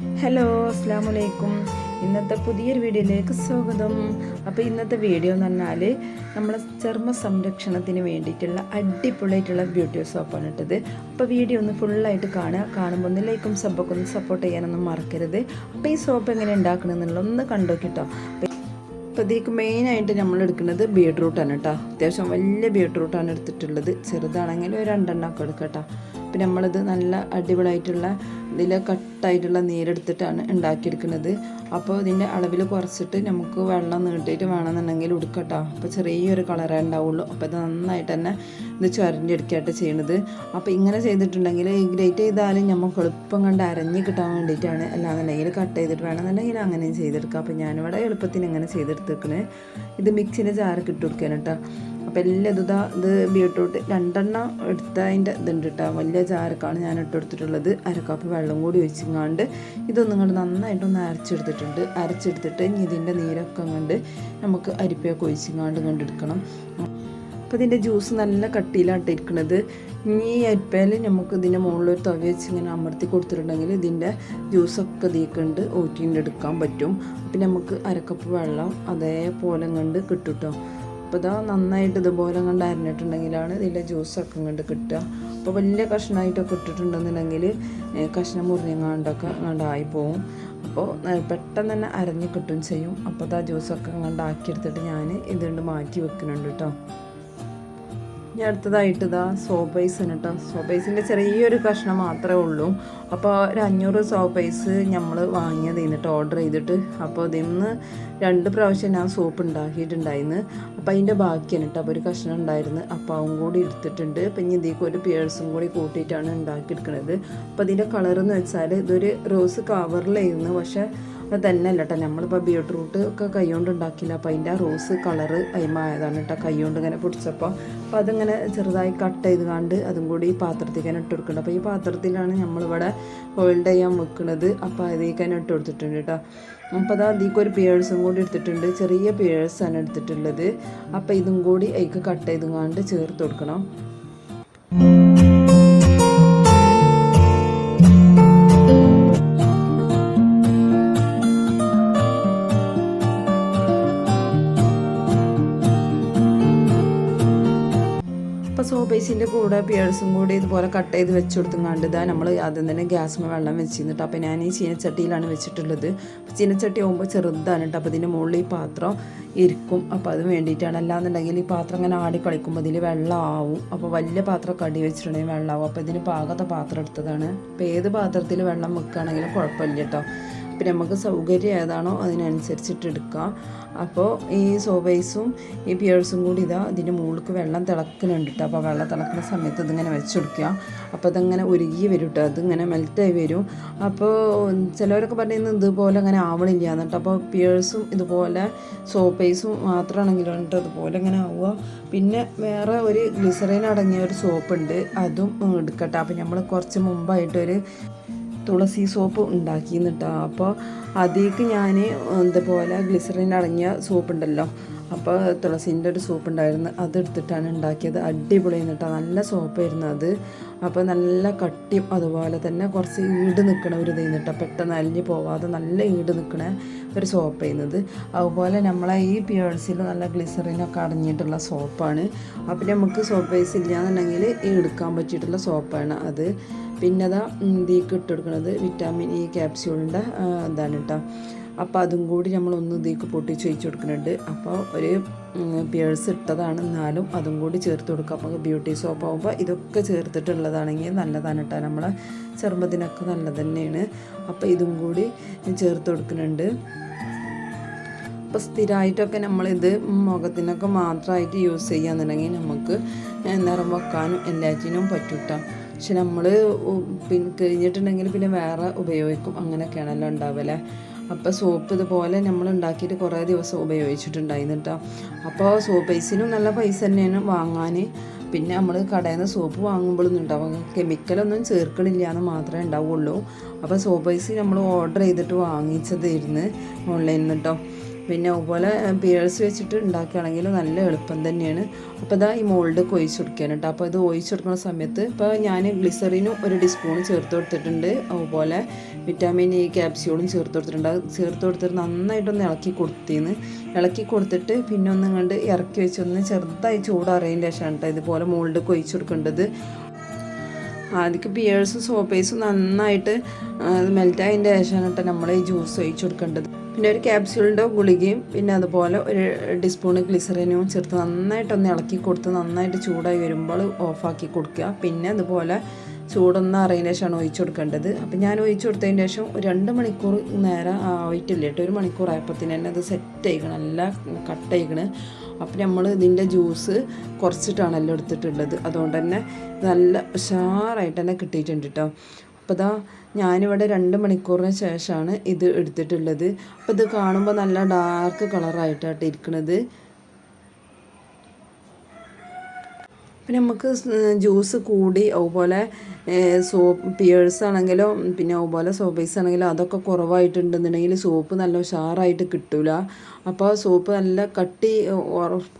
Hello അസ്സാം വലൈക്കും ഇന്നത്തെ പുതിയൊരു വീഡിയോയിലേക്ക് സ്വാഗതം. അപ്പോൾ ഇന്നത്തെ വീഡിയോ എന്ന് പറഞ്ഞാൽ നമ്മളെ ചർമ്മ സംരക്ഷണത്തിന് വേണ്ടിയിട്ടുള്ള അടിപൊളിയായിട്ടുള്ള ബ്യൂട്ടി സോപ്പാണ് ഇട്ടത്. അപ്പോൾ വീഡിയോ ഒന്ന് ഫുള്ളായിട്ട് കാണുക. കാണുമ്പോൾ ഒന്ന് ലൈക്കും സബ്ബൊക്കെ ഒന്ന് സപ്പോർട്ട് ചെയ്യാനൊന്നും മറക്കരുത്. അപ്പോൾ ഈ സോപ്പ് എങ്ങനെ ഉണ്ടാക്കണമെന്നുള്ള ഒന്ന് കണ്ടോക്കിട്ടോ അപ്പോൾ ഇതിലേക്ക് മെയിനായിട്ട് നമ്മൾ എടുക്കുന്നത് ബീട്രൂട്ടാണ് കേട്ടോ അത്യാവശ്യം വലിയ ബീട്രൂട്ടാണ് എടുത്തിട്ടുള്ളത്. ചെറുതാണെങ്കിൽ ഒരു രണ്ടെണ്ണമൊക്കെ എടുക്കാം കേട്ടോ പിന്നെ നമ്മളിത് നല്ല അടിപൊളിയായിട്ടുള്ള ഇതിൽ കട്ടായിട്ടുള്ള നീരെടുത്തിട്ടാണ് ഉണ്ടാക്കിയെടുക്കുന്നത്. അപ്പോൾ ഇതിന്റെ അളവിൽ കുറച്ചിട്ട് നമുക്ക് വെള്ളം നീട്ടിയിട്ട് വേണമെന്നുണ്ടെങ്കിൽ ഉടുക്കട്ടോ. അപ്പോൾ ചെറിയൊരു കളറേ ഉണ്ടാവുള്ളൂ. അപ്പോൾ ഇത് നന്നായിട്ട് തന്നെ ഇത് ചുരണ്ടിയെടുക്കുകയായിട്ട് ചെയ്യണത്. അപ്പോൾ ഇങ്ങനെ ചെയ്തിട്ടുണ്ടെങ്കിൽ ഗ്രേറ്റ് ചെയ്താലും നമുക്ക് എളുപ്പം കണ്ട് അരഞ്ഞ് കിട്ടാൻ വേണ്ടിയിട്ടാണ്. അല്ലാന്നുണ്ടെങ്കിൽ കട്ട് ചെയ്തിട്ട് വേണമെന്നുണ്ടെങ്കിൽ അങ്ങനെയും ചെയ്തെടുക്കാം. അപ്പോൾ ഞാനിവിടെ എളുപ്പത്തിന് ഇങ്ങനെ ചെയ്തെടുത്തേക്കണേ. ഇത് മിക്സിന്റെ ചാറ് കൊടുക്കാൻ കേട്ടോ. അപ്പോൾ എല്ലാം ഇതാ ഇത് ബീട്രൂട്ട് രണ്ടെണ്ണം എടുത്തതിന്റെ ഇതുണ്ട് കേട്ടോ. വലിയ ചാരക്കാണ് ഞാൻ ഇട്ട് കൊടുത്തിട്ടുള്ളത്. അരക്കപ്പ് വെള്ളം കൂടി ഒഴിച്ചിങ്ങാണ്ട് ഇതൊന്നും കൊണ്ട് നന്നായിട്ടൊന്ന് അരച്ചെടുത്തിട്ടുണ്ട്. അരച്ചെടുത്തിട്ട് ഇനി ഇതിന്റെ നീരൊക്കെ കണ്ട് നമുക്ക് അരിപ്പയൊക്കെ ഒഴിച്ചിങ്ങാണ്ട് കണ്ടെടുക്കണം അപ്പോൾ ഇതിന്റെ ജ്യൂസ് നല്ല ഇരിക്കുന്നത് ഇനി ഈ അരിപ്പയിൽ നമുക്ക് ഇതിന്റെ മുകളിലൊരു തവി വെച്ച് ഇങ്ങനെ അമർത്തി കൊടുത്തിട്ടുണ്ടെങ്കിൽ ഇതിന്റെ ജ്യൂസൊക്കെ തീക്കണ്ട് ഊറ്റിന്റെ എടുക്കാൻ പറ്റും. അപ്പം നമുക്ക് അരക്കപ്പ് വെള്ളം അതേപോലെ കണ്ട് കിട്ടും കേട്ടോ അപ്പോൾ ഇതാ നന്നായിട്ട് ഇതുപോലെ കണ്ട് അരിഞ്ഞിട്ടുണ്ടെങ്കിലാണ് ഇതിന്റെ ജ്യൂസൊക്കെ കണ്ട് കിട്ടുക. അപ്പോൾ വലിയ കഷ്ണമായിട്ടൊക്കെ ഇട്ടിട്ടുണ്ടെന്നുണ്ടെങ്കിൽ കഷ്ണം മുറിഞ്ഞങ്ങാണ്ടൊക്കെ കണ്ടായി പോവും അപ്പോൾ പെട്ടെന്ന് തന്നെ അരഞ്ഞ് കിട്ടും ചെയ്യും. അപ്പോൾ ആ ജ്യൂസൊക്കെ ആക്കിയെടുത്തിട്ട് ഞാൻ ഇതുകൊണ്ട് മാറ്റി വെക്കുന്നുണ്ട് കേട്ടോ. ഇനി അടുത്തതായിട്ട് ഇതാ സോപ്പൈസാണ് കേട്ടോ സോപ്പൈസിന്റെ ചെറിയൊരു കഷ്ണം മാത്രമേ ഉള്ളൂ. അപ്പോൾ ഒരു അഞ്ഞൂറ് സോപ്പൈസ് നമ്മൾ വാങ്ങിയത് എന്നിട്ട് ഓർഡർ ചെയ്തിട്ട്. അപ്പോൾ അതിൽ നിന്ന് രണ്ട് പ്രാവശ്യം ഞാൻ സോപ്പ് ഉണ്ടാക്കിയിട്ടുണ്ടായിരുന്നു അപ്പോൾ അതിന്റെ ബാക്കിയാണ് കേട്ടോ അപ്പോൾ ഒരു കഷ്ണം ഉണ്ടായിരുന്നു. അപ്പോൾ അതും കൂടി എടുത്തിട്ടുണ്ട്. അപ്പം ഇനി ഇതിലേക്ക് ഒരു പിയേഴ്സും കൂടി കൂട്ടിയിട്ടാണ് ഉണ്ടാക്കിയെടുക്കുന്നത് അപ്പോൾ ഇതിന്റെ എന്ന് വെച്ചാൽ ഇതൊരു റോസ് കവറിലായിരുന്നു പക്ഷേ അത് തന്നെ അല്ല കേട്ടോ നമ്മളിപ്പോൾ ബീട്രൂട്ട് ഒക്കെ കൈകൊണ്ട് ഉണ്ടാക്കില്ല അപ്പോൾ അതിന്റെ റോസ് കളറ് അയിമായതാണ് കേട്ടോ കൈകൊണ്ട് ഇങ്ങനെ പൊടിച്ചപ്പോൾ അപ്പോൾ അതിങ്ങനെ ചെറുതായി കട്ട് ചെയ്ത് കണ്ട് അതും കൂടി ഈ പാത്രത്തിൽ തന്നെ ഇട്ട് കൊടുക്കുന്നുണ്ട്. അപ്പോൾ ഈ പാത്രത്തിലാണ് നമ്മളിവിടെ ഹോൾഡ് ചെയ്യാൻ വെക്കുന്നത്. അപ്പോൾ അതിലേക്ക് തന്നെ ഇട്ട് കൊടുത്തിട്ടുണ്ട് കേട്ടോ അപ്പോൾ അത് അതിലേക്ക് ഒരു പിയേഴ്സും കൂടി എടുത്തിട്ടുണ്ട്. ചെറിയ പിയേഴ്സാണ് എടുത്തിട്ടുള്ളത്. അപ്പോൾ ഇതും കൂടി അതിക്ക് കട്ട് ചെയ്ത് കണ്ട് ചേർത്ത് കൊടുക്കണം. അപ്പോൾ സോബേസിന്റെ കൂടെ പിയേഴ്സും കൂടി ഇതുപോലെ കട്ട് ചെയ്ത് വെച്ച് കൊടുത്തും ഇതാ നമ്മൾ ആദ്യം തന്നെ ഗ്യാസിന് വെള്ളം വെച്ചിരുന്നിട്ട് അപ്പോൾ ഞാൻ ഈ ചീനച്ചട്ടിയിലാണ് വെച്ചിട്ടുള്ളത്. ചീനച്ചട്ടി ആകുമ്പോൾ ചെറുതാണ് കേട്ടോ അപ്പോൾ ഇതിന്റെ മുകളിൽ ഈ പാത്രം ഇരിക്കും. അപ്പോൾ അത് വേണ്ടിയിട്ടാണ്. അല്ലാന്നുണ്ടെങ്കിൽ ഈ പാത്രം ഇങ്ങനെ ആടി കളിക്കുമ്പോൾ ഇതിൽ വെള്ളമാവും അപ്പോൾ വലിയ പാത്രം കടി വെച്ചിട്ടുണ്ടെങ്കിൽ വെള്ളമാവും അപ്പോൾ ഇതിന് പാകത്തെ പാത്രം എടുത്തതാണ്. അപ്പോൾ ഏത് പാത്രത്തിൽ വെള്ളം വെക്കുകയാണെങ്കിലും കുഴപ്പമില്ല കേട്ടോ പിന്നെ നമുക്ക് സൗകര്യം ഏതാണോ അതിനനുസരിച്ചിട്ട് എടുക്കാം. അപ്പോൾ ഈ സോബൈസും ഈ പിയേഴ്സും കൂടി ഇതാ ഇതിന്റെ മുകളിലേക്ക് വെള്ളം തിളക്കുന്നുണ്ട് കേട്ടോ. അപ്പോൾ വെള്ളം തിളക്കുന്ന സമയത്ത് ഇതിങ്ങനെ വെച്ചെടുക്കുക അപ്പോൾ അതങ്ങനെ ഉരുകി വരും കേട്ടോ. അതിങ്ങനെ മെൽറ്റായി വരും. അപ്പോൾ ചിലവരൊക്കെ പറയുന്നത് ഇതുപോലെ അങ്ങനെ ആവണില്ല എന്നിട്ട് അപ്പോൾ പിയേഴ്സും ഇതുപോലെ സോപ്പൈസും മാത്രമാണെങ്കിലും കേട്ടോ അതുപോലെ ഇങ്ങനെ ആവുക. പിന്നെ വേറെ ഒരു ഗ്ലിസറിൻ അടങ്ങിയ ഒരു സോപ്പ് ഉണ്ട്. അതും എടുക്കട്ടെ. അപ്പോൾ നമ്മൾ കുറച്ച് മുമ്പായിട്ടൊരു തുളസി സോപ്പ് ഉണ്ടാക്കിയെന്നിട്ടോ. അപ്പോൾ അതിലേക്ക് ഞാൻ ഇതുപോലെ ഗ്ലിസറിൻ അടങ്ങിയ സോപ്പ് ഉണ്ടല്ലോ അപ്പോൾ തുളസീന്റെ ഒരു സോപ്പ് ഉണ്ടായിരുന്നു അതെടുത്തിട്ടാണ് ഉണ്ടാക്കിയത്. അടിപൊളി കേട്ടോ നല്ല സോപ്പായിരുന്നു അത്. അപ്പോൾ നല്ല കട്ടിയും അതുപോലെ തന്നെ കുറച്ച് ഈട് നിൽക്കണ ഒരു ഇത് കേട്ടോ പെട്ടെന്ന് അലിഞ്ഞ് പോവാതെ നല്ല ഈട് നിൽക്കണ ഒരു സോപ്പ് ചെയ്യുന്നത് അതുപോലെ നമ്മളെ ഈ പിയേഴ്സിൽ നല്ല ഗ്ലിസറിനൊക്കെ അടങ്ങിയിട്ടുള്ള സോപ്പാണ്. അപ്പോൾ നമുക്ക് സോപ്പ് ബേസ് ഇല്ലയെന്നുണ്ടെങ്കിൽ എടുക്കാൻ പറ്റിയിട്ടുള്ള സോപ്പാണ് അത്. പിന്നെ അതാ ഇതിലേക്ക് ഇട്ട് കൊടുക്കുന്നത് വിറ്റാമിൻ ഇ ക്യാപ്സ്യൂളിന്റെ ഇതാണ് കേട്ടോ അപ്പോൾ അതും കൂടി നമ്മളൊന്ന് ഇതിലേക്ക് പൊട്ടിച്ച് വെച്ച് കൊടുക്കുന്നുണ്ട് അപ്പോൾ ഒരു പിയേഴ്സ് ഇട്ടതാണ്. എന്നാലും അതും കൂടി ചേർത്ത് കൊടുക്കുക. അപ്പോൾ ബ്യൂട്ടി സോപ്പ് ആകുമ്പോൾ ഇതൊക്കെ ചേർത്തിട്ടുള്ളതാണെങ്കിൽ നല്ലതാണ് കേട്ടോ നമ്മളെ ചർമ്മത്തിനൊക്കെ നല്ലത് തന്നെയാണ്. അപ്പോൾ ഇതും കൂടി ചേർത്ത് കൊടുക്കുന്നുണ്ട് അപ്പോൾ സ്ഥിരമായിട്ടൊക്കെ നമ്മളിത് മുഖത്തിനൊക്കെ മാത്രമായിട്ട് യൂസ് ചെയ്യാന്നുണ്ടെങ്കിൽ നമുക്ക് നിറം വെക്കാനും എല്ലാറ്റിനും പറ്റൂട്ടോ. പക്ഷെ നമ്മൾ പിന്നെ കഴിഞ്ഞിട്ടുണ്ടെങ്കിൽ പിന്നെ വേറെ ഉപയോഗിക്കും. അങ്ങനെയൊക്കെയാണല്ലോ ഉണ്ടാവല്ലേ അപ്പോൾ സോപ്പ് ഇതുപോലെ നമ്മൾ ഉണ്ടാക്കിയിട്ട് കുറേ ദിവസം ഉപയോഗിച്ചിട്ടുണ്ടായിരുന്നു കേട്ടോ അപ്പോൾ സോപ്പ് പൈസനും നല്ല പൈസ തന്നെയാണ് വാങ്ങാൻ പിന്നെ നമ്മൾ കടയിൽ നിന്ന് സോപ്പ് വാങ്ങുമ്പോഴൊന്നും ഉണ്ടാവും കെമിക്കലൊന്നും ചേർക്കണില്ല എന്ന് മാത്രമേ ഉണ്ടാവുള്ളൂ. അപ്പോൾ സോപ്പ് പൈസ നമ്മൾ ഓർഡർ ചെയ്തിട്ട് വാങ്ങിച്ചതായിരുന്നു. ഓൺലൈനിൽ കേട്ടോ പിന്നെ അതുപോലെ പിയേഴ്സ് വെച്ചിട്ട് ഉണ്ടാക്കുകയാണെങ്കിൽ നല്ല എളുപ്പം തന്നെയാണ്. അപ്പോൾ ഇതാ ഈ മോൾഡ് ഒഴിച്ച് കൊടുക്കുകയാണ് കേട്ടോ. അപ്പോൾ ഇത് ഒഴിച്ച് കൊടുക്കുന്ന സമയത്ത് ഇപ്പോൾ ഞാൻ ഗ്ലിസറിനും ഒരു ടീസ്പൂൺ ചേർത്ത് കൊടുത്തിട്ടുണ്ട്. അതുപോലെ വിറ്റാമിൻ ഇ ക്യാപ്സ്യൂളും ചേർത്ത് കൊടുത്തിട്ടുണ്ട്. ചേർത്ത് കൊടുത്തിട്ട് നന്നായിട്ടൊന്ന് ഇളക്കി കൊടുത്തിന്ന്. ഇളക്കി കൊടുത്തിട്ട് പിന്നെ ഒന്ന് കണ്ട് ഇറക്കി വെച്ചൊന്ന് ചെറുതായി ചൂടാറിയതിന്റെ ശേഷമാണ് കേട്ടോ ഇതുപോലെ മോൾഡ് ഒഴിച്ച് കൊടുക്കേണ്ടത്. ആദ്യം പിയേഴ്സും സോപ്പേസും നന്നായിട്ട് മെൽറ്റായതിന്റെ ശേഷമാണ് കേട്ടോ നമ്മൾ ഈ ജ്യൂസ് ഒഴിച്ചു കൊടുക്കേണ്ടത്. പിന്നെ ഒരു ക്യാപ്സ്യൂളിന്റെ ഗുളികയും പിന്നെ അതുപോലെ ഒരു ടീസ്പൂൺ ഗ്ലിസറിനും ചേർത്ത് നന്നായിട്ടൊന്ന് ഇളക്കി കൊടുത്ത് നന്നായിട്ട് ചൂടായി വരുമ്പോൾ ഓഫാക്കി കൊടുക്കുക. പിന്നെ അതുപോലെ ചൂടൊന്ന് അറിയുന്ന ശേഷമാണ് ഒഴിച്ചു കൊടുക്കേണ്ടത്. അപ്പം ഞാൻ ഒഴിച്ചു കൊടുത്തതിന് ശേഷം രണ്ട് മണിക്കൂർ നേരം ആയിട്ടില്ല കേട്ടോ. ഒരു മണിക്കൂർ ആയപ്പോൾ തന്നെ അത് സെറ്റ് ആയിക്കണം എല്ലാം കട്ട് ആയിക്കണ്. അപ്പം നമ്മൾ ഇതിന്റെ ജ്യൂസ് കുറച്ചിട്ടാണല്ലോ എടുത്തിട്ടുള്ളത്. അതുകൊണ്ട് തന്നെ നല്ല ഉഷാറായിട്ട് തന്നെ കിട്ടിയിട്ടുണ്ട് കേട്ടോ അപ്പോൾ ഇതാ ഞാനിവിടെ രണ്ട് മണിക്കൂറിന് ശേഷമാണ് ഇത് എടുത്തിട്ടുള്ളത്. അപ്പോൾ ഇത് കാണുമ്പോൾ നല്ല ഡാർക്ക് കളറായിട്ടാണ് ഇരിക്കുന്നത് പിന്നെ നമുക്ക് ജ്യൂസ് കൂടി അതുപോലെ സോപ്പ് പിയേഴ്സ് ആണെങ്കിലും പിന്നെ അതുപോലെ സോബേസ് ആണെങ്കിലും അതൊക്കെ കുറവായിട്ടുണ്ടെന്നുണ്ടെങ്കിൽ സോപ്പ് നല്ല ഉഷാറായിട്ട് കിട്ടില്ല അപ്പോൾ സോപ്പ് നല്ല കട്ടി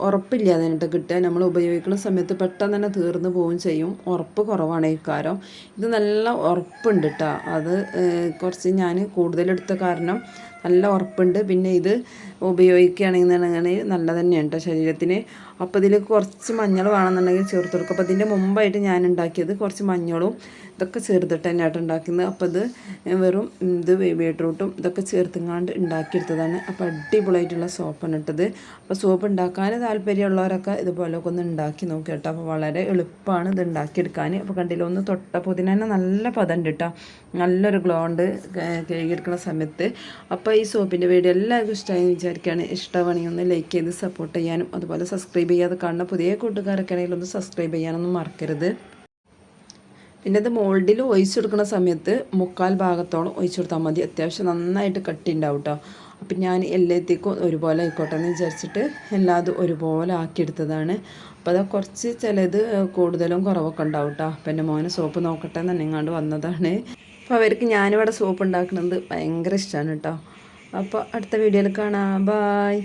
ഉറപ്പില്ല അതിനിട്ട് കിട്ടുക നമ്മൾ ഉപയോഗിക്കുന്ന സമയത്ത് പെട്ടെന്ന് തന്നെ തീർന്നു പോവുകയും ചെയ്യും. ഉറപ്പ് കുറവാണ് ഈ കാരം. ഇത് നല്ല ഉറപ്പുണ്ട് കേട്ടോ അത് കുറച്ച് ഞാൻ കൂടുതലെടുത്ത കാരണം നല്ല ഉറപ്പുണ്ട്. പിന്നെ ഇത് ഉപയോഗിക്കുകയാണെന്നുണ്ടെങ്കിൽ നല്ല തന്നെയാണ് കേട്ടോ ശരീരത്തിന്. അപ്പോൾ ഇതിൽ കുറച്ച് മഞ്ഞൾ വേണമെന്നുണ്ടെങ്കിൽ ചേർത്ത് കൊടുക്കും. അപ്പോൾ ഇതിന്റെ മുമ്പായിട്ട് ഞാൻ ഉണ്ടാക്കിയത് കുറച്ച് മഞ്ഞളും ഇതൊക്കെ ചേർത്തിട്ട് തന്നെയായിട്ട് ഉണ്ടാക്കുന്നത്. അപ്പോൾ ഇത് വെറും ഇത് ബീട്രൂട്ടും ഇതൊക്കെ ചേർത്തുങ്ങാണ്ട് ഉണ്ടാക്കിയെടുത്തതാണ്. അപ്പോൾ അടിപൊളിയായിട്ടുള്ള സോപ്പാണ് ഇട്ടത്. അപ്പോൾ സോപ്പ് ഉണ്ടാക്കാൻ താല്പര്യമുള്ളവരൊക്കെ ഇതുപോലൊക്കെ ഒന്ന് ഉണ്ടാക്കി നോക്കി കേട്ടോ. അപ്പോൾ വളരെ എളുപ്പമാണ് ഇത് ഉണ്ടാക്കിയെടുക്കാൻ. അപ്പോൾ കണ്ടില്ല ഒന്ന് തൊട്ടപ്പോൾ ഇതിന് നല്ല പദം കേട്ടോ. നല്ലൊരു ഗ്ലോ ഉണ്ട് കഴുകിയെടുക്കുന്ന സമയത്ത്. അപ്പോൾ ഈ സോപ്പിന്റെ വീഡിയോ എല്ലാവർക്കും ഇഷ്ടമായി വിചാരിക്കുകയാണ്. ഇഷ്ടമാണെങ്കിൽ ഒന്ന് ലൈക്ക് ചെയ്ത് സപ്പോർട്ട് ചെയ്യാനും അതുപോലെ സബ്സ്ക്രൈബ് ചെയ്യാതെ കാണുന്ന പുതിയ കൂട്ടുകാരൊക്കെ ആണെങ്കിൽ ഒന്ന് സബ്സ്ക്രൈബ് ചെയ്യാനൊന്നും മറക്കരുത്. പിന്നെ അത് മോൾഡിൽ ഒഴിച്ചു കൊടുക്കുന്ന സമയത്ത് മുക്കാൽ ഭാഗത്തോളം ഒഴിച്ചു കൊടുത്താൽ മതി. അത്യാവശ്യം നന്നായിട്ട് കട്ടി ഉണ്ടാവും കേട്ടോ. അപ്പം ഞാൻ എല്ലാത്തേക്കും ഒരുപോലെ ആയിക്കോട്ടെ എന്ന് വിചാരിച്ചിട്ട് എല്ലാതും ഒരുപോലെ ആക്കിയെടുത്തതാണ്. അപ്പോൾ അത് കുറച്ച് ചിലത് കൂടുതലും കുറവൊക്കെ ഉണ്ടാവും കേട്ടോ അപ്പം എന്റെ മോനെ സോപ്പ് നോക്കട്ടെ എന്ന് എന്നെങ്ങാണ്ട് വന്നതാണ്. അപ്പോൾ അവർക്ക് ഞാനിവിടെ സോപ്പ് ഉണ്ടാക്കുന്നത് ഭയങ്കര ഇഷ്ടമാണ് കേട്ടോ അപ്പോൾ അടുത്ത വീഡിയോയിൽ കാണാം. ബായ്.